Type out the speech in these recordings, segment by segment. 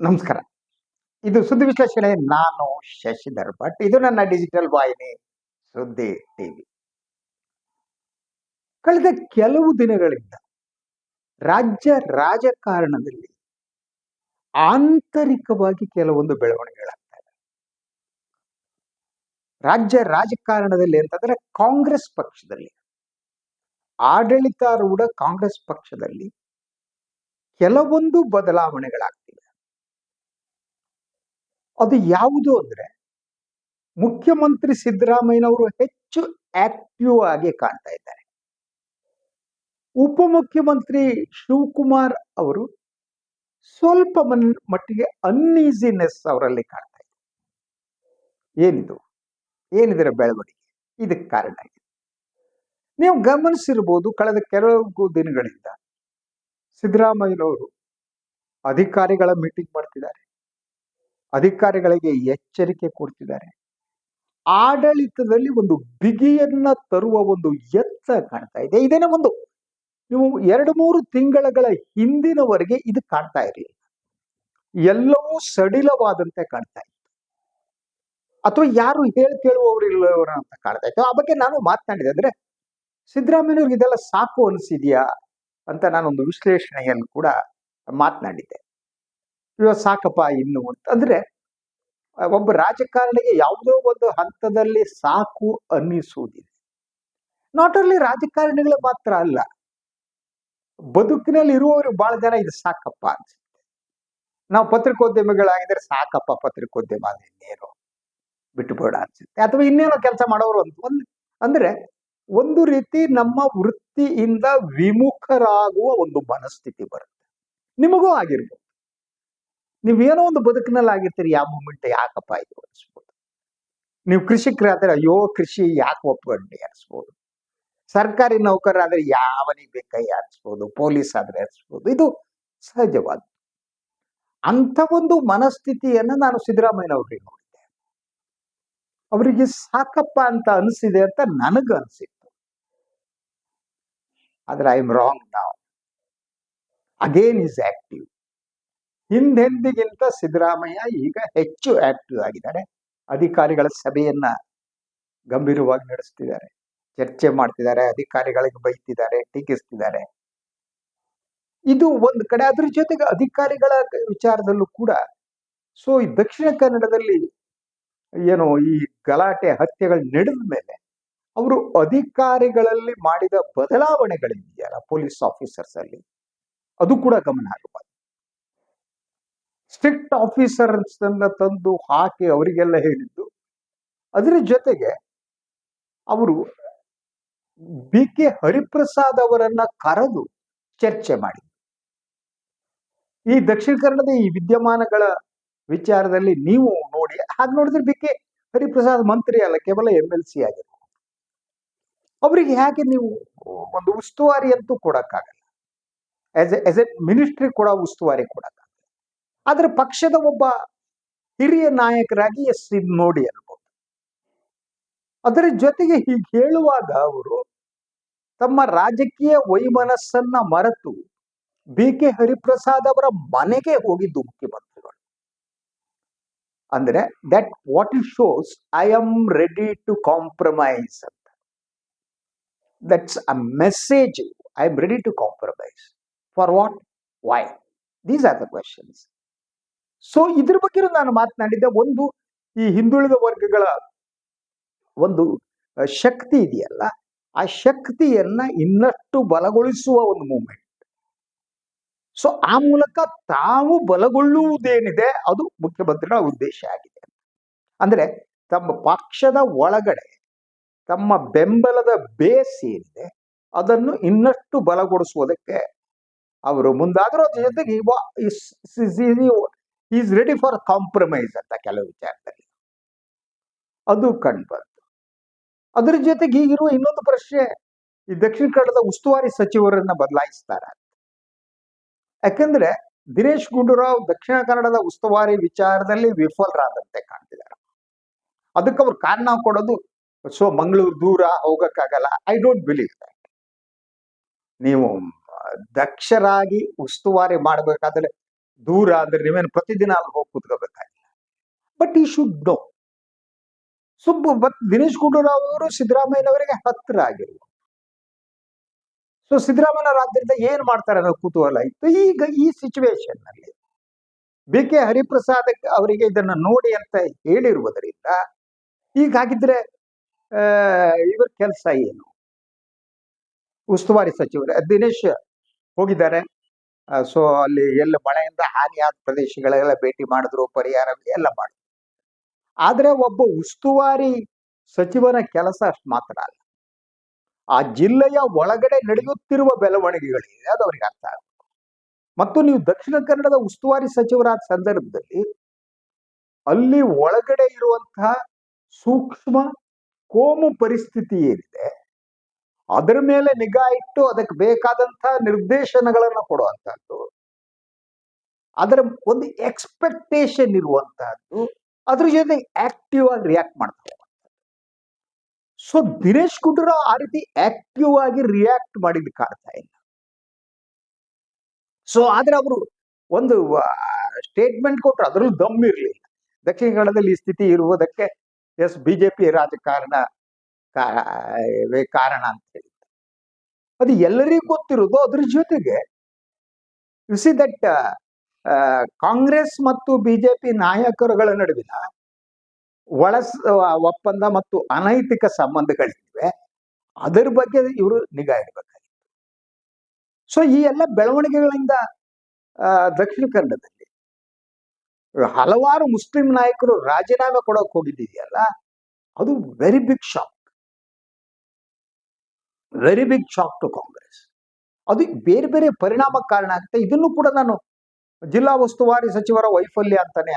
ನಮಸ್ಕಾರ. ಇದು ಸುದ್ದಿ ವಿಶ್ಲೇಷಣೆ. ನಾನು ಶಶಿಧರ್ ಭಟ್. ಇದು ನನ್ನ ಡಿಜಿಟಲ್ ವಾಹಿನಿ ಸುದ್ದಿ ಟಿವಿ. ಕಳೆದ ಕೆಲವು ದಿನಗಳಿಂದ ರಾಜ್ಯ ರಾಜಕಾರಣದಲ್ಲಿ ಆಂತರಿಕವಾಗಿ ಕೆಲವೊಂದು ಬೆಳವಣಿಗೆಗಳಾಗ್ತಾ ಇದೆ ರಾಜ್ಯ ರಾಜಕಾರಣದಲ್ಲಿ ಅಂತಂದ್ರೆ ಕಾಂಗ್ರೆಸ್ ಪಕ್ಷದಲ್ಲಿ. ಆಡಳಿತಾರೂಢ ಕಾಂಗ್ರೆಸ್ ಪಕ್ಷದಲ್ಲಿ ಕೆಲವೊಂದು ಬದಲಾವಣೆಗಳಾಗ್ತಿವೆ. ಅದು ಯಾವುದು ಅಂದ್ರೆ ಮುಖ್ಯಮಂತ್ರಿ ಸಿದ್ದರಾಮಯ್ಯನವರು ಹೆಚ್ಚು ಆಕ್ಟಿವ್ ಆಗಿ ಕಾಣ್ತಾ ಇದ್ದಾರೆ. ಉಪಮುಖ್ಯಮಂತ್ರಿ ಶಿವಕುಮಾರ್ ಅವರು ಸ್ವಲ್ಪ ಮನ್, ಮಟ್ಟಿಗೆ ಅನ್ಈಸಿನೆಸ್ ಅವರಲ್ಲಿ ಕಾಣ್ತಾ ಇದೆ ಏನಿದು? ಏನಿದರ ಬೆಳವಣಿಗೆ? ಇದಕ್ಕೆ ಕಾರಣ ಆಗಿದೆ ನೀವು ಗಮನಿಸಿರ್ಬೋದು ಕಳೆದ ಕೆಲವು ದಿನಗಳಿಂದ ಸಿದ್ದರಾಮಯ್ಯನವರು ಅಧಿಕಾರಿಗಳ ಮೀಟಿಂಗ್ ಮಾಡ್ತಿದ್ದಾರೆ. ಅಧಿಕಾರಿಗಳಿಗೆ ಎಚ್ಚರಿಕೆ ಕೊಡ್ತಿದ್ದಾರೆ. ಆಡಳಿತದಲ್ಲಿ ಒಂದು ಬಿಗಿಯನ್ನ ತರುವ ಒಂದು ಎತ್ತ ಕಾಣ್ತಾ ಇದೆ. ಇದೇನೇ ಒಂದು. ನೀವು ಎರಡು ಮೂರು ತಿಂಗಳಗಳ ಹಿಂದಿನವರೆಗೆ ಇದು ಕಾಣ್ತಾ ಇರಲಿಲ್ಲ. ಎಲ್ಲವೂ ಸಡಿಲವಾದಂತೆ ಕಾಣ್ತಾ ಇತ್ತು. ಅಥವಾ ಯಾರು ಹೇಳಿ ಕೇಳುವವರಿಲ್ಲವರ ಅಂತ ಕಾಣ್ತಾ ಇತ್ತು. ಆ ಬಗ್ಗೆ ನಾನು ಮಾತನಾಡಿದೆ. ಅಂದ್ರೆ ಸಿದ್ದರಾಮಯ್ಯವ್ರಿಗೆ ಇದೆಲ್ಲ ಸಾಕು ಅನಿಸಿದ್ಯಾ ಅಂತ ನಾನೊಂದು ವಿಶ್ಲೇಷಣೆಯಲ್ಲಿ ಕೂಡ ಮಾತನಾಡಿದ್ದೆ. ಇವಾಗ ಸಾಕಪ್ಪ ಇನ್ನು ಅಂತಂದ್ರೆ ಒಬ್ಬ ರಾಜಕಾರಣಿಗೆ ಯಾವುದೋ ಒಂದು ಹಂತದಲ್ಲಿ ಸಾಕು ಅನ್ನಿಸುವುದಿಲ್ಲ. ನಾಟ್ ಓನ್ಲಿ ರಾಜಕಾರಣಿಗಳು ಮಾತ್ರ ಅಲ್ಲ, ಬದುಕಿನಲ್ಲಿ ಇರುವವರು ಬಹಳ ಜನ ಇದು ಸಾಕಪ್ಪ ಅನ್ಸುತ್ತೆ. ನಾವು ಪತ್ರಿಕೋದ್ಯಮಿಗಳಾಗಿದ್ರೆ ಸಾಕಪ್ಪ ಪತ್ರಿಕೋದ್ಯಮ ಅದು ಇನ್ನೇನು ಬಿಟ್ಟುಬೇಡ ಅನ್ಸುತ್ತೆ. ಅಥವಾ ಇನ್ನೇನೋ ಕೆಲಸ ಮಾಡೋರು ಅಂತ ಒಂದು, ಅಂದ್ರೆ ಒಂದು ರೀತಿ ನಮ್ಮ ವೃತ್ತಿಯಿಂದ ವಿಮುಖರಾಗುವ ಒಂದು ಮನಸ್ಥಿತಿ ಬರುತ್ತೆ. ನಿಮಗೂ ಆಗಿರ್ಬೋದು. ನೀವೇನೋ ಒಂದು ಬದುಕಿನಲ್ಲಿ ಆಗಿರ್ತೀರಿ ಯಾವ ಮೂಮೆಂಟ್ ಯಾಕಪ್ಪ ಇದು ಅನ್ಸ್ಬೋದು. ನೀವು ಕೃಷಿಕರಾದ್ರೆ, ಅಯ್ಯೋ, ಕೃಷಿ ಯಾಕೆ ಒಪ್ಕೊಂಡ್ರಿ ಅನಿಸ್ಬೋದು. ಸರ್ಕಾರಿ ನೌಕರರಾದ್ರೆ ಯಾವನಿಗೆ ಬೇಕೈ ಅನಿಸ್ಬೋದು, ಪೊಲೀಸ್ ಆದ್ರೆ ಅನಿಸ್ಬೋದು, ಇದು ಸಹಜವಾದ. ಅಂತ ಒಂದು ಮನಸ್ಥಿತಿಯನ್ನ ನಾನು ಸಿದ್ದರಾಮಯ್ಯನವ್ರಿಗೆ ನೋಡಿದ್ದೆ. ಅವರಿಗೆ ಸಾಕಪ್ಪ ಅಂತ ಅನಿಸಿದೆ ಅಂತ ನನಗ ಅನಿಸಿತ್ತು. ಆದ್ರೆ ಐ ಎಂ ರಾಂಗ್ ನಾವು ಅಗೇನ್ ಈಸ್ ಆಕ್ಟಿವ್ ಹಿಂದೆಂದಿಗಿಂತ ಸಿದ್ದರಾಮಯ್ಯ ಈಗ ಹೆಚ್ಚು ಆಕ್ಟಿವ್ ಆಗಿದ್ದಾರೆ. ಅಧಿಕಾರಿಗಳ ಸಭೆಯನ್ನ ಗಂಭೀರವಾಗಿ ನಡೆಸ್ತಿದ್ದಾರೆ. ಚರ್ಚೆ ಮಾಡ್ತಿದ್ದಾರೆ, ಅಧಿಕಾರಿಗಳಿಗೆ ಬೈತಿದ್ದಾರೆ, ಟೀಕಿಸ್ತಿದ್ದಾರೆ. ಇದು ಒಂದು ಕಡೆ ಅದ್ರ ಜೊತೆಗೆ ಅಧಿಕಾರಿಗಳ ವಿಚಾರದಲ್ಲೂ ಕೂಡ, ಸೊ ಈ ದಕ್ಷಿಣ ಕನ್ನಡದಲ್ಲಿ ಏನು ಈ ಗಲಾಟೆ, ಹತ್ಯೆಗಳು ನಡೆದ ಮೇಲೆ ಅವರು ಅಧಿಕಾರಿಗಳಲ್ಲಿ ಮಾಡಿದ ಬದಲಾವಣೆಗಳಿದೆಯಲ್ಲ ಪೊಲೀಸ್ ಆಫೀಸರ್ಸ್ ಅಲ್ಲಿ. ಅದು ಕೂಡ ಗಮನಾರ್ಹವಾದ ಸ್ಟ್ರಿಕ್ಟ್ ಆಫೀಸರ್ಸ್ ತಂದು ಹಾಕಿ ಅವರಿಗೆಲ್ಲ ಹೇಳಿದ್ದು. ಅದರ ಜೊತೆಗೆ ಅವರು ಬಿ ಕೆ ಹರಿಪ್ರಸಾದ್ ಅವರನ್ನ ಕರೆದು ಚರ್ಚೆ ಮಾಡಿ ಈ ದಕ್ಷಿಣ ಕನ್ನಡದ ಈ ವಿದ್ಯಮಾನಗಳ ವಿಚಾರದಲ್ಲಿ ನೀವು ನೋಡಿ, ಹಾಗೆ ನೋಡಿದ್ರೆ ಬಿ ಕೆ ಹರಿಪ್ರಸಾದ್ ಮಂತ್ರಿ ಅಲ್ಲ, ಕೇವಲ ಎಂ ಎಲ್ ಸಿ ಆಗಿರ್ಬೋದು ಅವರಿಗೆ ಹೇಗೆ ನೀವು ಒಂದು ಉಸ್ತುವಾರಿ ಅಂತೂ ಕೊಡಕ್ಕಾಗಲ್ಲ. As a as a ministry ಕೂಡ ಉಸ್ತುವಾರಿ ಕೊಡಕ್ಕಾಗಲ್ಲ. ಆದ್ರೆ ಪಕ್ಷದ ಒಬ್ಬ ಹಿರಿಯ ನಾಯಕರಾಗಿ ಎಸ್ ಇದು ನೋಡಿ ಅನ್ಬೋದು ಅದರ ಜೊತೆಗೆ ಹೀಗೆ ಹೇಳುವಾಗ ಅವರು ತಮ್ಮ ರಾಜಕೀಯ ವೈಮನಸ್ಸನ್ನ ಮರೆತು ಬಿ ಕೆ ಹರಿಪ್ರಸಾದ್ ಅವರ ಮನೆಗೆ ಹೋಗಿದ್ದು ಮುಖ್ಯಮಂತ್ರಿಗಳು. ಅಂದ್ರೆ that what it shows I am ready to compromise ಅಂತ. That's a message I am ready to compromise for what why these are the questions so ಇದ್ರ ಬಗ್ಗೆ ನಾನು ಮಾತನಾಡಿದ್ದೆ, ಒಂದು ಈ ಹಿಂದುಳಿದ ವರ್ಗಗಳ ಒಂದು ಶಕ್ತಿ ಇದೆಯಲ್ಲ, ಆ ಶಕ್ತಿಯನ್ನ ಇನ್ನಷ್ಟು ಬಲಗೊಳಿಸುವ ಒಂದು ಮೂಮೆಂಟ್ ಸೊ ಆ ಮೂಲಕ ತಾವು ಬಲಗೊಳ್ಳುವುದೇನಿದೆ, ಅದು ಮುಖ್ಯಮಂತ್ರಿಗಳ ಉದ್ದೇಶ ಆಗಿದೆ. ಅಂದ್ರೆ, ತಮ್ಮ ಪಕ್ಷದ ಒಳಗಡೆ, ತಮ್ಮ ಬೆಂಬಲದ ಬೇಸ್ ಏನಿದೆ, ಅದನ್ನು ಇನ್ನಷ್ಟು ಬಲಗೊಳಿಸುವುದಕ್ಕೆ ಅವರು ಮುಂದಾದರೂ ಜೊತೆಗೆ ಈಸ್ ರೆಡಿ ಫಾರ್ ಕಾಂಪ್ರಮೈಸ್ ಅಂತ ಕೆಲವು ವಿಚಾರದಲ್ಲಿ. ಅದು ಕಂಡುಬಂತು. ಅದರ ಜೊತೆಗೆ ಈಗಿರುವ ಇನ್ನೊಂದು ಪ್ರಶ್ನೆ, ಈ ದಕ್ಷಿಣ ಕನ್ನಡದ ಉಸ್ತುವಾರಿ ಸಚಿವರನ್ನ ಬದಲಾಯಿಸ್ತಾರ ಯಾಕಂದ್ರೆ ದಿನೇಶ್ ಗುಂಡೂರಾವ್ ದಕ್ಷಿಣ ಕನ್ನಡದ ಉಸ್ತುವಾರಿ ವಿಚಾರದಲ್ಲಿ ವಿಫಲರಾದಂತೆ ಕಾಣ್ತಿದ್ದಾರೆ. ಅದಕ್ಕೆ ಅವ್ರು ಕಾರಣ ಕೊಡೋದು, ಸೊ ಮಂಗಳೂರು ದೂರ, ಹೋಗಕ್ಕಾಗಲ್ಲ ಐ ಡೋಂಟ್ ಬಿಲೀವ್ ದಟ್ ನೀವು ದಕ್ಷರಾಗಿ ಉಸ್ತುವಾರಿ ಮಾಡಬೇಕಾದ್ರೆ ದೂರ ಅಂದ್ರೆ ನೀವೇನು ಪ್ರತಿದಿನ ಅಲ್ಲಿ ಹೋಗಿ ಕೂತ್ಕೋಬೇಕಾಗಿಲ್ಲ. But I should know so but Dinesh Gundurao ಅವರು ಸಿದ್ದರಾಮಯ್ಯನವರಿಗೆ ಹತ್ತಿರ ಆಗಿರುವ ಸೊ ಸಿದ್ದರಾಮಯ್ಯ ಆದ್ದರಿಂದ ಏನ್ ಮಾಡ್ತಾರೆ ಅನ್ನೋ ಕುತೂಹಲ ಇತ್ತು. ಈಗ ಈ ಸಿಚುವೇಶನ್ನಲ್ಲಿ ಬಿ ಕೆ ಹರಿಪ್ರಸಾದ್ ಅವರಿಗೆ ಇದನ್ನ ನೋಡಿ ಅಂತ ಹೇಳಿರುವುದರಿಂದ ಈಗ ಹಾಗಿದ್ರೆ ಇವರ ಕೆಲಸ ಏನು? ಉಸ್ತುವಾರಿ ಸಚಿವರು ದಿನೇಶ್ ಹೋಗಿದ್ದಾರೆ. ಸೊ ಅಲ್ಲಿ ಎಲ್ಲ ಮಳೆಯಿಂದ ಹಾನಿಯಾದ ಪ್ರದೇಶಗಳೆಲ್ಲ ಭೇಟಿ ಮಾಡಿದ್ರು, ಪರಿಹಾರ ಎಲ್ಲ ಮಾಡಿದ್ರು. ಆದ್ರೆ ಒಬ್ಬ ಉಸ್ತುವಾರಿ ಸಚಿವನ ಕೆಲಸ ಅಷ್ಟು ಮಾತ್ರ ಅಲ್ಲ. ಆ ಜಿಲ್ಲೆಯ ಒಳಗಡೆ ನಡೆಯುತ್ತಿರುವ ಬೆಳವಣಿಗೆಗಳಿದೆ ಅದು ಅವರಿಗೆ ಅರ್ಥ ಆಗುತ್ತೆ ಮತ್ತು ನೀವು ದಕ್ಷಿಣ ಕನ್ನಡದ ಉಸ್ತುವಾರಿ ಸಚಿವರಾದ ಸಂದರ್ಭದಲ್ಲಿ ಅಲ್ಲಿ ಒಳಗಡೆ ಇರುವಂತಹ ಸೂಕ್ಷ್ಮ ಕೋಮು ಪರಿಸ್ಥಿತಿ ಏನಿದೆ ಅದರ ಮೇಲೆ ನಿಗಾ ಇಟ್ಟು ಅದಕ್ಕೆ ಬೇಕಾದಂತಹ ನಿರ್ದೇಶನಗಳನ್ನು ಕೊಡುವಂತಹದ್ದು ಅದರ ಒಂದು ಎಕ್ಸ್ಪೆಕ್ಟೇಷನ್ ಇರುವಂತಹದ್ದು ಅದ್ರ ಜೊತೆ ಆಕ್ಟಿವ್ ಆಗಿ ರಿಯಾಕ್ಟ್ ಮಾಡ್ತಾರೆ ಸೊ ದಿನೇಶ್ ಗುಂಡೂರಾವ್ ಆ ರೀತಿ ಆಕ್ಟಿವ್ ಆಗಿ ರಿಯಾಕ್ಟ್ ಮಾಡಿದ್ ಕಾಡ್ತಾ ಇಲ್ಲ. ಸೊ ಆದ್ರೆ ಅವರು ಒಂದು ಸ್ಟೇಟ್ಮೆಂಟ್ ಕೊಟ್ಟರು ಅದರಲ್ಲೂ ದಮ್ ಇರಲಿಲ್ಲ. ದಕ್ಷಿಣ ಕನ್ನಡದಲ್ಲಿ ಈ ಸ್ಥಿತಿ ಇರುವುದಕ್ಕೆ ಎಸ್ ಬಿಜೆಪಿ ರಾಜಕಾರಣ ಕಾರಣ ಅಂತ ಹೇಳಿದ್ರು ಅದು ಎಲ್ಲರಿಗೂ ಗೊತ್ತಿರೋದು ಅದ್ರ ಜೊತೆಗೆ. ಯು ಸಿ ದಟ್ ಕಾಂಗ್ರೆಸ್ ಮತ್ತು ಬಿಜೆಪಿ ನಾಯಕರುಗಳ ನಡುವಿನ ಒಳ ಒಪ್ಪಂದ ಮತ್ತು ಅನೈತಿಕ ಸಂಬಂಧಗಳಿವೆ ಅದರ ಬಗ್ಗೆ ಇವರು ನಿಗಾ ಇಡಬೇಕಾಗಿತ್ತು. ಸೊ ಈ ಎಲ್ಲ ಬೆಳವಣಿಗೆಗಳಿಂದ ದಕ್ಷಿಣ ಕನ್ನಡದಲ್ಲಿ ಹಲವಾರು ಮುಸ್ಲಿಂ ನಾಯಕರು ರಾಜೀನಾಮೆ ಕೊಡೋಕೆ ಅಲ್ಲ? ಅದು very big shock very big shock to Congress ಅದು ಬೇರೆ ಬೇರೆ ಪರಿಣಾಮ ಕಾರಣ ಆಗುತ್ತೆ. ಇದನ್ನು ಕೂಡ ನಾನು ಜಿಲ್ಲಾ ಉಸ್ತುವಾರಿ ಸಚಿವರ ವೈಫಲ್ಯ ಅಂತಾನೆ.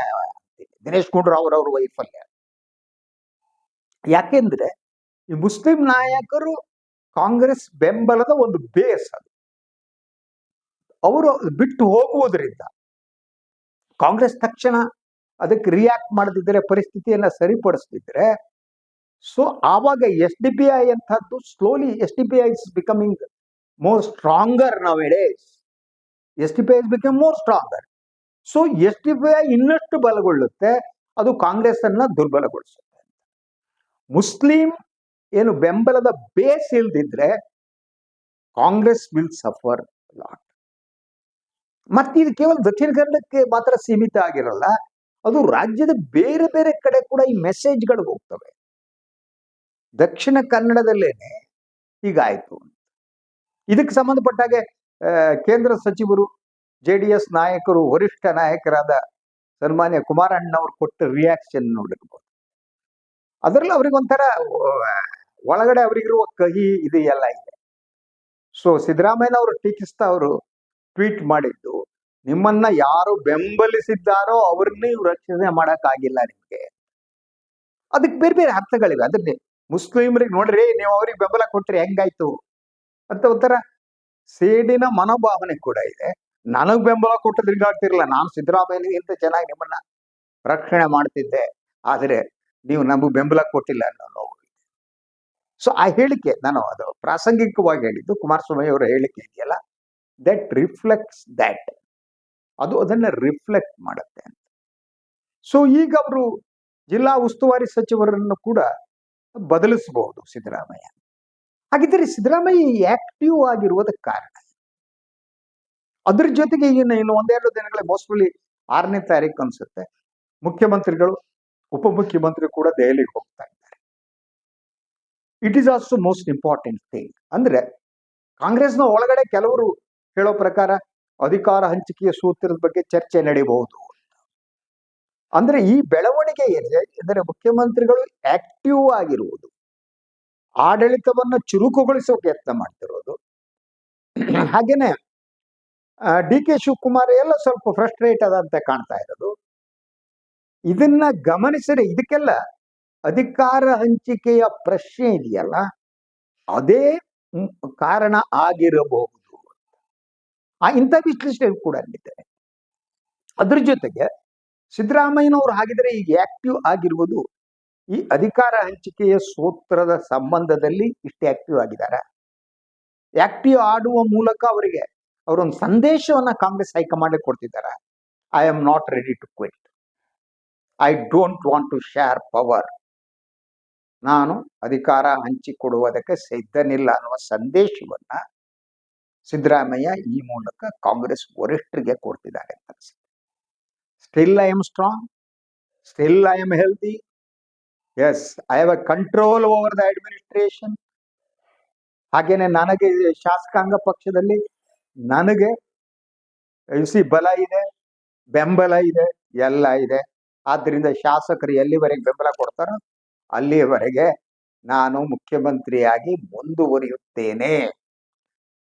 ದಿನೇಶ್ ಗುಂಡೂರಾವ್ ಅವರ ವೈಫಲ್ಯ. ಯಾಕೆಂದ್ರೆ ಈ ಮುಸ್ಲಿಂ ನಾಯಕರು ಕಾಂಗ್ರೆಸ್ ಬೆಂಬಲದ ಒಂದು ಬೇಸ್ ಅದು. ಅವರು ಬಿಟ್ಟು ಹೋಗುವುದರಿಂದ ಕಾಂಗ್ರೆಸ್ ತಕ್ಷಣ ಅದಕ್ಕೆ ರಿಯಾಕ್ಟ್ ಮಾಡದಿದ್ದರೆ ಪರಿಸ್ಥಿತಿಯನ್ನ ಸರಿಪಡಿಸ್ತಿದ್ರೆ ಸೊ ಆವಾಗ ಎಸ್ ಡಿ ಪಿ ಐ ಅಂತದ್ದು slowly S D P I is becoming more stronger nowadays S D P I is become more stronger so S D P I ಇನ್ನಷ್ಟು ಬಲಗೊಳ್ಳುತ್ತೆ, ಅದು ಕಾಂಗ್ರೆಸ್ ಅನ್ನ ದುರ್ಬಲಗೊಳಿಸುತ್ತೆ. ಮುಸ್ಲಿಂ ಏನು ಬೆಂಬಲದ ಬೇಸ್ ಇಲ್ದಿದ್ರೆ ಕಾಂಗ್ರೆಸ್ ವಿಲ್ ಸಫರ್ ಲಾಟ್ ಮತ್ತೆ ಇದು ಕೇವಲ ದಕ್ಷಿಣ ಕನ್ನಡಕ್ಕೆ ಮಾತ್ರ ಸೀಮಿತ ಆಗಿರಲ್ಲ, ಅದು ರಾಜ್ಯದ ಬೇರೆ ಬೇರೆ ಕಡೆ ಕೂಡ ಈ ಮೆಸೇಜ್ಗಳು ಹೋಗ್ತವೆ. ದಕ್ಷಿಣ ಕನ್ನಡದಲ್ಲೇನೆ ಹೀಗಾಯ್ತು ಇದಕ್ಕೆ ಸಂಬಂಧಪಟ್ಟ ಹಾಗೆ ಆ, ಕೇಂದ್ರ ಸಚಿವರು ಜೆ ಡಿ ಎಸ್ ನಾಯಕರು ವರಿಷ್ಠ ನಾಯಕರಾದ ಸನ್ಮಾನ್ಯ ಕುಮಾರಣ್ಣವ್ರು ಕೊಟ್ಟ ರಿಯಾಕ್ಷನ್ ನೋಡಿರ್ಬೋದು. ಅದರಲ್ಲಿ ಅವ್ರಿಗೊಂಥರ ಒಳಗಡೆ ಅವರಿಗಿರುವ ಕಹಿ ಇದು ಎಲ್ಲ ಇದೆ. ಸೊ ಸಿದ್ದರಾಮಯ್ಯನವರು ಟೀಕಿಸ್ತಾ ಅವರು ಟ್ವೀಟ್ ಮಾಡಿದ್ದು ನಿಮ್ಮನ್ನ ಯಾರು ಬೆಂಬಲಿಸಿದ್ದಾರೋ ಅವ್ರನ್ನೇ ರಕ್ಷಣೆ ಮಾಡಕ್ಕಾಗಿಲ್ಲ ನಿಮ್ಗೆ. ಅದಕ್ಕೆ ಬೇರೆ ಬೇರೆ ಅರ್ಥಗಳಿವೆ. ಅದನ್ನೇ ಮುಸ್ಲಿಮರಿಗೆ ನೋಡ್ರಿ, ನೀವು ಅವ್ರಿಗೆ ಬೆಂಬಲ ಕೊಟ್ರಿ, ಹೆಂಗಾಯ್ತು? ಅಂತ ಒಂಥರ ಸೇಡಿನ ಮನೋಭಾವನೆ ಕೂಡ ಇದೆ. ನನಗ್ ಬೆಂಬಲ ಕೊಟ್ಟದ್ದು ನಾನ್ ನಾನು ಸಿದ್ದರಾಮಯ್ಯಗಿಂತ ಚೆನ್ನಾಗಿ ನಿಮ್ಮನ್ನ ರಕ್ಷಣೆ ಮಾಡ್ತಿದ್ದೆ. ಆದರೆ ನೀವು ನಮಗೆ ಬೆಂಬಲ ಕೊಟ್ಟಿಲ್ಲ ಅನ್ನೋ ನೋವು ಸೊ ಆ ಹೇಳಿಕೆ ನಾನು ಅದು ಪ್ರಾಸಂಗಿಕವಾಗಿ ಹೇಳಿದ್ದು, ಕುಮಾರಸ್ವಾಮಿ ಅವರ ಹೇಳಿಕೆ ಇದೆಯಲ್ಲ? ದಟ್ ರಿಫ್ಲೆಕ್ಟ್ಸ್ ದ್ಯಾಟ್ ಅದು ಅದನ್ನ ರಿಫ್ಲೆಕ್ಟ್ ಮಾಡುತ್ತೆ ಅಂತ. ಸೊ ಈಗ ಅವರು ಜಿಲ್ಲಾ ಉಸ್ತುವಾರಿ ಸಚಿವರನ್ನು ಕೂಡ ಬದಲಿಸಬಹುದು ಸಿದ್ದರಾಮಯ್ಯ. ಹಾಗಿದ್ದರೆ ಸಿದ್ದರಾಮಯ್ಯ ಆಕ್ಟಿವ್ ಆಗಿರುವುದಕ್ಕೆ ಕಾರಣ. ಅದ್ರ ಜೊತೆಗೆ ಇನ್ನು ಇನ್ನು ಒಂದೆರಡು ದಿನಗಳ ಮೋಸ್ಟ್ಲಿ ಆರನೇ ತಾರೀಕು ಅನ್ಸುತ್ತೆ. ಮುಖ್ಯಮಂತ್ರಿಗಳು, ಉಪಮುಖ್ಯಮಂತ್ರಿ ಕೂಡ ದೆಹಲಿಗೆ ಹೋಗ್ತಾ ಇದ್ದಾರೆ. It is also most important thing ಅಂದ್ರೆ ಕಾಂಗ್ರೆಸ್ನ ಒಳಗಡೆ ಕೆಲವರು ಹೇಳೋ ಪ್ರಕಾರ ಅಧಿಕಾರ ಹಂಚಿಕೆಯ ಸೂತ್ರದ ಬಗ್ಗೆ ಚರ್ಚೆ ನಡೆಯಬಹುದು ಅಂದ್ರೆ ಈ ಬೆಳವಣಿಗೆ ಏನಿದೆ? ಎಂದರೆ ಮುಖ್ಯಮಂತ್ರಿಗಳು ಆಕ್ಟಿವ್ ಆಗಿರುವುದು. ಆಡಳಿತವನ್ನು ಚುರುಕುಗೊಳಿಸೋ ಪ್ರಯತ್ನ ಮಾಡ್ತಿರೋದು. ಹಾಗೇನೆ ಡಿ ಕೆ ಶಿವಕುಮಾರ್ ಎಲ್ಲ ಸ್ವಲ್ಪ ಫ್ರಸ್ಟ್ರೇಟ್ ಆದಂತೆ ಕಾಣ್ತಾ ಇರೋದು. ಇದನ್ನ ಗಮನಿಸಿದ್ರೆ ಇದಕ್ಕೆಲ್ಲ ಅಧಿಕಾರ ಹಂಚಿಕೆಯ ಪ್ರಶ್ನೆ ಇದೆಯಲ್ಲ? ಅದೇ ಕಾರಣ ಆಗಿರಬಹುದು ಆ, ಇಂಥ ವಿಶ್ಲೇಷಣೆ ಕೂಡ ಅಂದಿದ್ದಾರೆ ಅದ್ರ ಜೊತೆಗೆ ಸಿದ್ದರಾಮಯ್ಯನವರು ಹಾಗಿದ್ರೆ ಈಗ ಆಕ್ಟಿವ್ ಆಗಿರುವುದು ಈ ಅಧಿಕಾರ ಹಂಚಿಕೆಯ ಸೂತ್ರದ ಸಂಬಂಧದಲ್ಲಿ ಇಷ್ಟು ಆಕ್ಟಿವ್ ಆಗಿದ್ದಾರೆ. ಆಕ್ಟಿವ್ ಆಡುವ ಮೂಲಕ ಅವರಿಗೆ ಅವರೊಂದು ಸಂದೇಶವನ್ನ ಕಾಂಗ್ರೆಸ್ ಹೈಕಮಾಂಡ್ ಕೊಡ್ತಿದ್ದಾರೆ. I am not ready to quit I don't want to share power ನಾನು ಅಧಿಕಾರ ಹಂಚಿಕೊಡುವುದಕ್ಕೆ ಸಿದ್ಧನಿಲ್ಲ ಅನ್ನುವ ಸಂದೇಶವನ್ನ ಸಿದ್ದರಾಮಯ್ಯ ಈ ಮೂಲಕ ಕಾಂಗ್ರೆಸ್ ವರಿಷ್ಠರಿಗೆ ಕೊಡ್ತಿದ್ದಾರೆ ಅಂತ still I am strong still I am healthy as I have a control over the administration ಹಾಗೇನೆ ನನಗೆ ಶಾಸಕಾಂಗ ಪಕ್ಷದಲ್ಲಿ ನನಗೆ ಸಿ ಬಲ ಇದೆ, ಬೆಂಬಲ ಇದೆ, ಎಲ್ಲ ಇದೆ. ಆದ್ರಿಂದ ಶಾಸಕರು ಎಲ್ಲಿವರೆಗೆ ಬೆಂಬಲ ಕೊಡ್ತಾರೋ ಅಲ್ಲಿಯವರೆಗೆ ನಾನು ಮುಖ್ಯಮಂತ್ರಿಯಾಗಿ ಮುಂದುವರಿಯುತ್ತೇನೆ.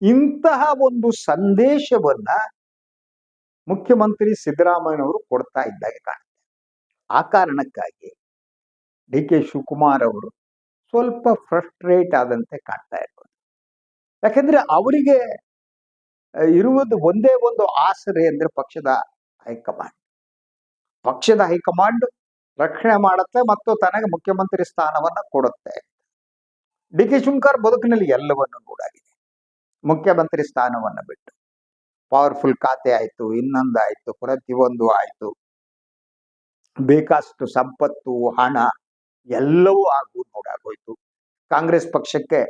ಇಂತಹ ಒಂದು ಸಂದೇಶವನ್ನ ಮುಖ್ಯಮಂತ್ರಿ ಸಿದ್ದರಾಮಯ್ಯನವರು ಕೊಡ್ತಾ ಇದ್ದಾಗೆ ಕಾಣುತ್ತೆ ಆ ಕಾರಣಕ್ಕಾಗಿ ಡಿ ಕೆ ಶಿವಕುಮಾರ್ ಅವರು ಸ್ವಲ್ಪ ಫ್ರಸ್ಟ್ರೇಟ್ ಆದಂತೆ ಕಾಣ್ತಾ ಇರ್ಬೋದು. ಯಾಕಂದ್ರೆ ಅವರಿಗೆ ಇರುವುದು ಒಂದೇ ಒಂದು ಆಸರೆ ಅಂದ್ರೆ ಪಕ್ಷದ ಹೈಕಮಾಂಡ್. ಪಕ್ಷದ ಹೈಕಮಾಂಡ್ ರಕ್ಷಣೆ ಮಾಡುತ್ತೆ ಮತ್ತು ತನಗೆ ಮುಖ್ಯಮಂತ್ರಿ ಸ್ಥಾನವನ್ನ ಕೊಡುತ್ತೆ. ಡಿ ಕೆ ಶಿವಕುಮಾರ್ ಬದುಕಿನಲ್ಲಿ ಎಲ್ಲವನ್ನು ನೋಡಾಗಿದೆ ಮುಖ್ಯಮಂತ್ರಿ ಸ್ಥಾನವನ್ನು ಬಿಟ್ಟು. ಪವರ್ಫುಲ್ ಖಾತೆ ಆಯ್ತು ಇನ್ನೊಂದಾಯ್ತು ಪ್ರತಿಯೊಂದು ಆಯ್ತು. ಬೇಕಷ್ಟು ಸಂಪತ್ತು, ಹಣ ಎಲ್ಲವೂ ಆಗು ನೋಡಾಗೋಯ್ತು ಕಾಂಗ್ರೆಸ್ ಪಕ್ಷಕ್ಕೆ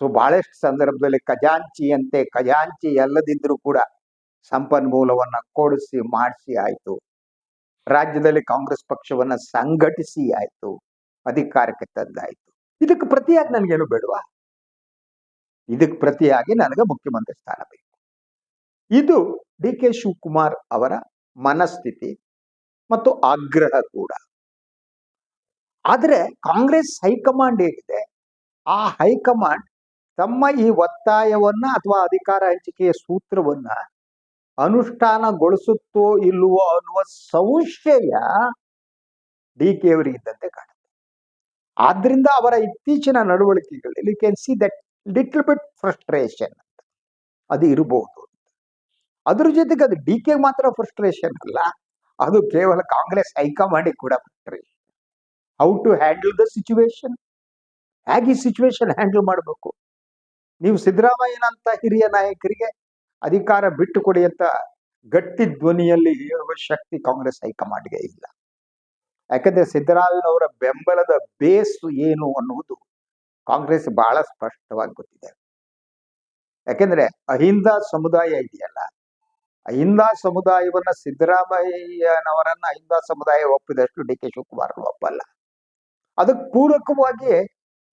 ಸೊ ಬಹಳಷ್ಟು ಸಂದರ್ಭದಲ್ಲಿ ಖಜಾಂಚಿಯಂತೆ ಖಜಾಂಚಿ ಎಲ್ಲದಿದ್ರೂ ಕೂಡ ಸಂಪನ್ಮೂಲವನ್ನ ಕೊಡಿಸಿ, ಮಾಡಿಸಿ ಆಯ್ತು. ರಾಜ್ಯದಲ್ಲಿ ಕಾಂಗ್ರೆಸ್ ಪಕ್ಷವನ್ನ ಸಂಘಟಿಸಿ ಆಯ್ತು, ಅಧಿಕಾರಕ್ಕೆ ತಂದಾಯ್ತು. ಇದಕ್ಕೆ ಪ್ರತಿಯಾಗಿ ನನಗೇನು ಬೇಡವಾ? ಇದಕ್ಕೆ ಪ್ರತಿಯಾಗಿ ನನಗೆ ಮುಖ್ಯಮಂತ್ರಿ ಸ್ಥಾನ ಬೇಕು. ಇದು ಡಿ ಕೆ ಶಿವಕುಮಾರ್ ಅವರ ಮನಸ್ಥಿತಿ ಮತ್ತು ಆಗ್ರಹ ಕೂಡ. ಆದರೆ ಕಾಂಗ್ರೆಸ್ ಹೈಕಮಾಂಡ್ ಏನಿದೆ ಆ ಹೈಕಮಾಂಡ್ ತಮ್ಮ ಈ ಒತ್ತಾಯವನ್ನ ಅಥವಾ ಅಧಿಕಾರ ಹಂಚಿಕೆಯ ಸೂತ್ರವನ್ನ ಅನುಷ್ಠಾನಗೊಳಿಸುತ್ತೋ ಇಲ್ಲವೋ ಅನ್ನುವ ಸಂಶಯ ಡಿ ಕೆ ಅವರಿಗಿದ್ದಂತೆ ಕಾಣುತ್ತೆ. ಆದ್ರಿಂದ ಅವರ ಇತ್ತೀಚಿನ ನಡವಳಿಕೆಗಳಲ್ಲಿ can see that little bit frustration ಅದು ಇರಬಹುದು ಅದ್ರ ಜೊತೆಗೆ ಅದು ಡಿ ಕೆ ಮಾತ್ರ ಫ್ರಸ್ಟ್ರೇಷನ್ ಅಲ್ಲ. ಅದು ಕೇವಲ ಕಾಂಗ್ರೆಸ್ ಹೈಕಮಾಂಡಿಗೆ ಕೂಡ frustration how to handle the situation ಹೇಗೆ ಈ ಸಿಚುವೇಶನ್ ಹ್ಯಾಂಡಲ್ ಮಾಡಬೇಕು? ನೀವು ಸಿದ್ದರಾಮಯ್ಯನಂತ ಹಿರಿಯ ನಾಯಕರಿಗೆ ಅಧಿಕಾರ ಬಿಟ್ಟು ಕೊಡಿ ಅಂತ ಗಟ್ಟಿ ಧ್ವನಿಯಲ್ಲಿ ಹೇಳುವ ಶಕ್ತಿ ಕಾಂಗ್ರೆಸ್ ಹೈಕಮಾಂಡ್ಗೆ ಇಲ್ಲ. ಯಾಕಂದ್ರೆ ಸಿದ್ದರಾಮಯ್ಯನವರ ಬೆಂಬಲದ ಬೇಸ್ ಏನು ಅನ್ನುವುದು ಕಾಂಗ್ರೆಸ್ ಬಹಳ ಸ್ಪಷ್ಟವಾಗಿ ಗೊತ್ತಿದೆ. ಯಾಕೆಂದ್ರೆ ಅಹಿಂದ ಸಮುದಾಯ ಇದೆಯಲ್ಲ ಅಹಿಂದ ಸಮುದಾಯವನ್ನ ಸಿದ್ದರಾಮಯ್ಯನವರನ್ನ ಅಹಿಂದ ಸಮುದಾಯ ಒಪ್ಪಿದಷ್ಟು ಡಿ ಕೆ ಶಿವಕುಮಾರ್ ಒಪ್ಪಲ್ಲ. ಅದಕ್ಕೆ ಪೂರಕವಾಗಿ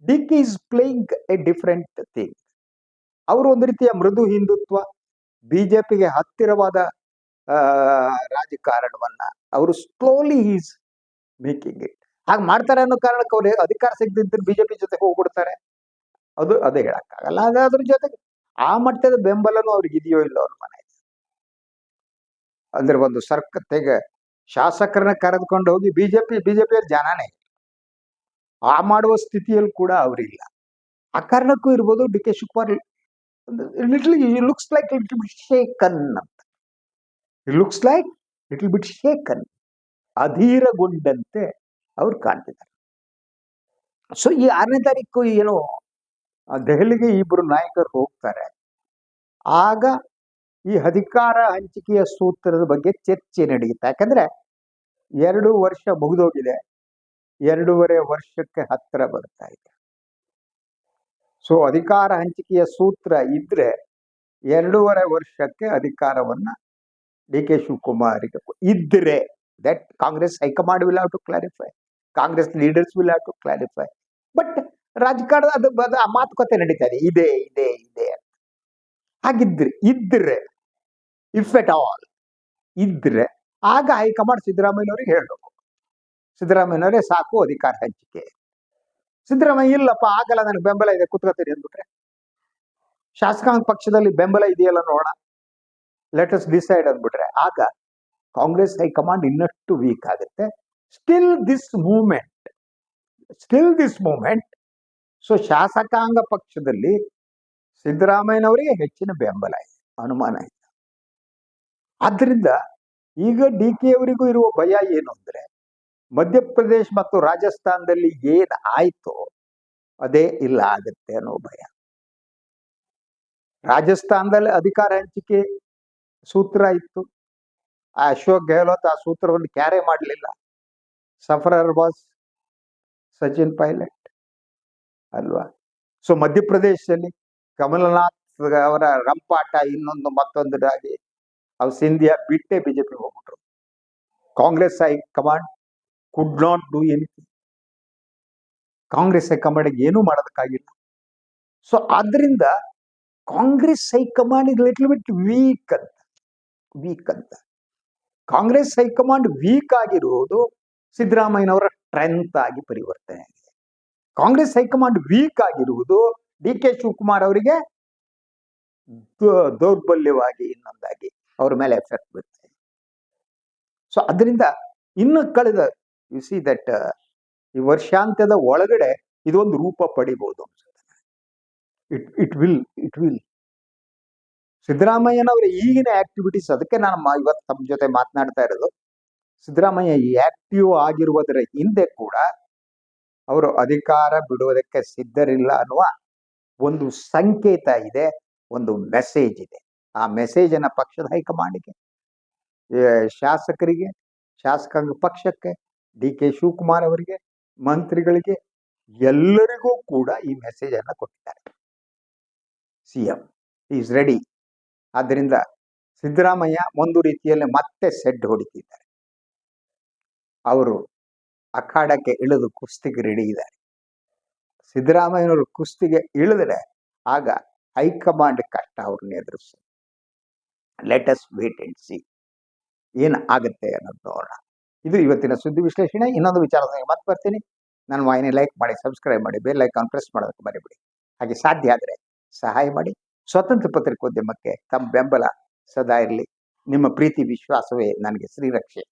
D K is playing a different thing. ಅವರು ಒಂದು ರೀತಿಯ ಮೃದು ಹಿಂದುತ್ವ, ಬಿಜೆಪಿಗೆ ಹತ್ತಿರವಾದ ರಾಜಕಾರಣವನ್ನ ಅವರು ಸ್ಲೋಲಿ ಈಸ್ ಮೇಕಿಂಗ್ ಇಟ್ ಹಾಗೆ ಮಾಡ್ತಾರೆ ಅನ್ನೋ ಕಾರಣಕ್ಕೆ ಅವ್ರು ಅಧಿಕಾರ ಸಿಗದಿದ್ದರೆ ಬಿಜೆಪಿ ಜೊತೆ ಹೋಗ್ಬಿಡ್ತಾರೆ. ಅದು ಅದೇ ಹೇಳಕ್ಕಾಗಲ್ಲ. ಅದೇ ಅದ್ರ ಜೊತೆಗೆ ಆ ಮಟ್ಟದ ಬೆಂಬಲನೂ ಅವ್ರಿಗೆ ಇದೆಯೋ ಇಲ್ಲೋ ಅವ್ರ ಮನೆ. ಅಂದ್ರೆ ಒಂದು ಸರ್ಕತ್ತೆಗೆ ಶಾಸಕರನ್ನ ಕರೆದುಕೊಂಡು ಹೋಗಿ ಬಿಜೆಪಿ ಬಿಜೆಪಿಯ ಜನನೇ. ಆ ಮಾಡುವ ಸ್ಥಿತಿಯಲ್ಲಿ ಕೂಡ ಅವರಿಲ್ಲ. ಆ ಕಾರಣಕ್ಕೂ ಇರ್ಬೋದು D K Shivakumar little looks like little bit shaken ಅಂತ. Looks like little bit shaken ಅಧೀರಗೊಂಡಂತೆ ಅವ್ರು ಕಾಣ್ತಿದ್ದಾರೆ. ಸೊ ಈ ಆರನೇ ತಾರೀಕು ಏನು ದೆಹಲಿಗೆ ಇಬ್ಬರು ನಾಯಕರು ಹೋಗ್ತಾರೆ. ಆಗ ಈ ಅಧಿಕಾರ ಹಂಚಿಕೆಯ ಸೂತ್ರದ ಬಗ್ಗೆ ಚರ್ಚೆ ನಡೆಯುತ್ತೆ. ಯಾಕಂದ್ರೆ ಎರಡು ವರ್ಷ ಮುಗಿದೋಗಿದೆ. ಎರಡೂವರೆ ವರ್ಷಕ್ಕೆ ಹತ್ತಿರ ಬರ್ತಾ ಇದೆ. ಸೊ ಅಧಿಕಾರ ಹಂಚಿಕೆಯ ಸೂತ್ರ ಇದ್ರೆ ಎರಡೂವರೆ ವರ್ಷಕ್ಕೆ ಅಧಿಕಾರವನ್ನ ಡಿ ಕೆ ಶಿವಕುಮಾರಿಗೆ ಇದ್ರೆ that Congress, high command will have to clarify Congress leaders will have to clarify but ರಾಜಕಾರಣದ ಅದು ಮಾತುಕತೆ ನಡೀತಾ ಇದೆ. ಇದೆ ಇದೆ ಇದೆ. ಹಾಗಿದ್ರೆ, ಇದ್ರೆ ಇಫ್ ಎಟ್ ಆಲ್ ಇದ್ರೆ, ಆಗ ಹೈಕಮಾಂಡ್ ಸಿದ್ದರಾಮಯ್ಯನವ್ರಿಗೆ ಹೇಳಬೇಕು. ಸಿದ್ದರಾಮಯ್ಯನವರೇ ಸಾಕು ಅಧಿಕಾರ ಹಂಚಿಕೆ. ಸಿದ್ದರಾಮಯ್ಯ, ಇಲ್ಲಪ್ಪ, ಆಗಲ್ಲ, ನನಗೆ ಬೆಂಬಲ ಇದೆ ಕುತ್ಕೋತೀರಿ ಅಂದ್ಬಿಟ್ರೆ. ಶಾಸಕಾಂಗ ಪಕ್ಷದಲ್ಲಿ ಬೆಂಬಲ ಇದೆಯಲ್ಲ ನೋಡೋಣ. ಲೆಟಸ್ ಡಿಸೈಡ್ ಅಂದ್ಬಿಟ್ರೆ. ಆಗ ಕಾಂಗ್ರೆಸ್ ಹೈಕಮಾಂಡ್ ಇನ್ನಷ್ಟು ವೀಕ್ ಆಗುತ್ತೆ. Still this moment still this moment so ಶಾಸಕಾಂಗ ಪಕ್ಷದಲ್ಲಿ ಸಿದ್ದರಾಮಯ್ಯನವರಿಗೆ ಹೆಚ್ಚಿನ ಬೆಂಬಲ ಇದೆ, ಅನುಮಾನ ಇದೆ. ಆದ್ರಿಂದ ಈಗ ಡಿ ಕೆ ಅವರಿಗೂ ಇರುವ ಭಯ ಏನು ಅಂದ್ರೆ, ಮಧ್ಯಪ್ರದೇಶ ಮತ್ತು ರಾಜಸ್ಥಾನದಲ್ಲಿ ಏನ್ ಆಯ್ತೋ ಅದೇ ಇಲ್ಲ ಆಗುತ್ತೆ ಅನ್ನೋ ಭಯ. ರಾಜಸ್ಥಾನದಲ್ಲಿ ಅಧಿಕಾರ ಹಂಚಿಕೆ ಸೂತ್ರ ಇತ್ತು. ಆ ಅಶೋಕ್ ಗೆಹ್ಲೋತ್ ಆ ಸೂತ್ರವನ್ನು ಕ್ಯಾರೆ ಮಾಡಲಿಲ್ಲ. ಸಫರರ್ ಬಾಸ್ ಸಚಿನ್ ಪೈಲಟ್ ಅಲ್ವಾ? ಸೊ ಮಧ್ಯಪ್ರದೇಶದಲ್ಲಿ ಕಮಲನಾಥ್ ಅವರ ರಂಪಾಟ ಇನ್ನೊಂದು ಮತ್ತೊಂದು ರಾಗಿ ಅವ್ರು ಸಿಂಧಿಯಾ ಬಿಟ್ಟೆ ಬಿಜೆಪಿ ಹೋಗ್ಬಿಟ್ರು. Congress high command could not do anything Congress high command ಏನೂ ಮಾಡೋದಕ್ಕಾಗಿಲ್ಲ. ಸೊ ಆದ್ರಿಂದ Congress high command is little bit weak ಅಂತ ವೀಕ್ ಅಂತ. ಕಾಂಗ್ರೆಸ್ ಹೈಕಮಾಂಡ್ ವೀಕ್ ಆಗಿರುವುದು ಸಿದ್ದರಾಮಯ್ಯನವರ ಸ್ಟ್ರೆಂತ್ ಆಗಿ ಪರಿವರ್ತನೆ ಆಗಿದೆ. ಕಾಂಗ್ರೆಸ್ ಹೈಕಮಾಂಡ್ ವೀಕ್ ಆಗಿರುವುದು ಡಿ ಕೆ ಶಿವಕುಮಾರ್ ಅವರಿಗೆ ದೌರ್ಬಲ್ಯವಾಗಿ ಇನ್ನೊಂದಾಗಿ ಅವ್ರ ಮೇಲೆ ಎಫೆಕ್ಟ್ ಬೀರುತ್ತೆ ಸೊ ಅದರಿಂದ ಇನ್ನು ಕಳೆದ ಯು ಸಿ ದಟ್ ಈ ವರ್ಷಾಂತ್ಯದ ಒಳಗಡೆ ಇದೊಂದು ರೂಪ ಪಡಿಬಹುದು ಅನ್ಸುತ್ತೆ. It it will it will ಸಿದ್ದರಾಮಯ್ಯನವರ ಈಗಿನ ಆಕ್ಟಿವಿಟೀಸ್ ಅದಕ್ಕೆ ನಾನು ಇವತ್ತು ತಮ್ಮ ಜೊತೆ ಮಾತನಾಡ್ತಾ ಇರೋದು. ಸಿದ್ದರಾಮಯ್ಯ ಈ ಆಕ್ಟಿವ್ ಆಗಿರುವುದರ ಹಿಂದೆ ಕೂಡ ಅವರು ಅಧಿಕಾರ ಬಿಡುವುದಕ್ಕೆ ಸಿದ್ಧರಿಲ್ಲ ಅನ್ನುವ ಒಂದು ಸಂಕೇತ ಇದೆ, ಒಂದು ಮೆಸೇಜ್ ಇದೆ. ಆ ಮೆಸೇಜ್ ಅನ್ನ ಪಕ್ಷದ ಹೈಕಮಾಂಡ್ಗೆ ಶಾಸಕರಿಗೆ, ಶಾಸಕಾಂಗ ಪಕ್ಷಕ್ಕೆ ಡಿ ಕೆ ಶಿವಕುಮಾರ್ ಅವರಿಗೆ, ಮಂತ್ರಿಗಳಿಗೆ ಎಲ್ಲರಿಗೂ ಕೂಡ ಈ ಮೆಸೇಜ್ ಅನ್ನ ಕೊಟ್ಟಿದ್ದಾರೆ. CM is ready. ಆದ್ದರಿಂದ ಸಿದ್ದರಾಮಯ್ಯ ಒಂದು ರೀತಿಯಲ್ಲಿ ಮತ್ತೆ ಸೆಡ್ ಹೊಡಿತಿದ್ದಾರೆ. ಅವರು ಅಖಾಡಕ್ಕೆ ಇಳಿದು ಕುಸ್ತಿಗೆ ರೆಡಿ ಇದ್ದಾರೆ. ಸಿದ್ದರಾಮಯ್ಯನವರು ಕುಸ್ತಿಗೆ ಇಳಿದ್ರೆ ಆಗ ಹೈಕಮಾಂಡ್ ಕಷ್ಟ ಅವ್ರನ್ನ ಎದುರಿಸ. Let us wait and see ಏನು ಆಗುತ್ತೆ ಅನ್ನೋದು ನೋಡೋಣ. ಇದು ಇವತ್ತಿನ ಸುದ್ದಿ ವಿಶ್ಲೇಷಣೆ. ಇನ್ನೊಂದು ವಿಚಾರದಲ್ಲಿ ಮತ್ತೆ ಬರ್ತೀನಿ. ನನ್ನ ವಾಹಿನಿ ಲೈಕ್ ಮಾಡಿ ಸಬ್ಸ್ಕ್ರೈಬ್ ಮಾಡಿ ಬೇಲ್ ಐಕಾನ್ ಪ್ರೆಸ್ ಮಾಡೋದಕ್ಕೆ ಮರಿಬಿಡಿ. ಹಾಗೆ ಸಾಧ್ಯ ಆದರೆ ಸಹಾಯ ಮಾಡಿ. ಸ್ವತಂತ್ರ ಪತ್ರಿಕೋದ್ಯಮಕ್ಕೆ ತಮ್ಮ ಬೆಂಬಲ ಸದಾ ಇರಲಿ. ನಿಮ್ಮ ಪ್ರೀತಿ, ವಿಶ್ವಾಸವೇ ನನಗೆ ಶ್ರೀರಕ್ಷೆ.